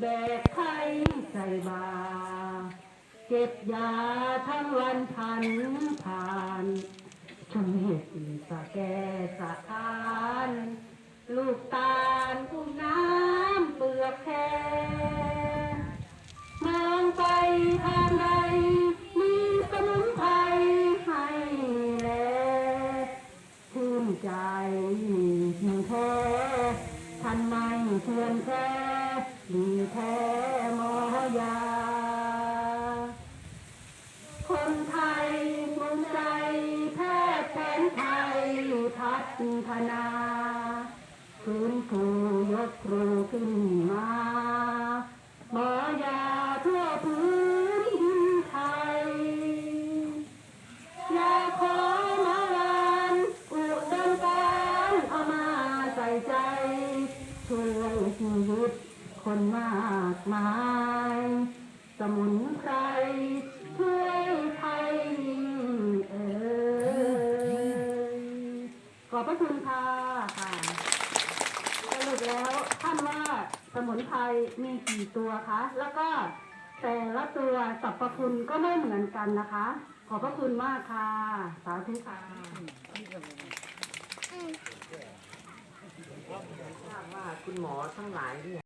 แบกไข้ใส่บา เก็บยาทั้งวันพันผ่านชมเห็ดสะแกสะทาน ลูกตาลกุ้งน้ำเปลือกแคมองไปทางใดมีสมุนไพรให้แลชื่นใจยิ่งแท้ ดีแท้หมอยา คนไทยภูมิใจแพทย์แผนไทยพัฒนาฟื้นฟูยกครูขึ้นมา หมอยาทั่วพื้นไทยอยากขอมาลานอุดมการเอามาใส่ใจช่วยชีวิต คนมากมาย สมุนไพรช่วยไทยเอ่ยขอบพระคุณค่ะค่ะสรุปแล้วท่านว่าสมุนไพรมีกี่ตัวคะ แล้วก็แต่ละตัวสรรพคุณก็ไม่เหมือนกันนะคะ ขอบพระคุณมากค่ะ สาธุค่ะทราบว่าคุณหมอทั้งหลายเนี่ย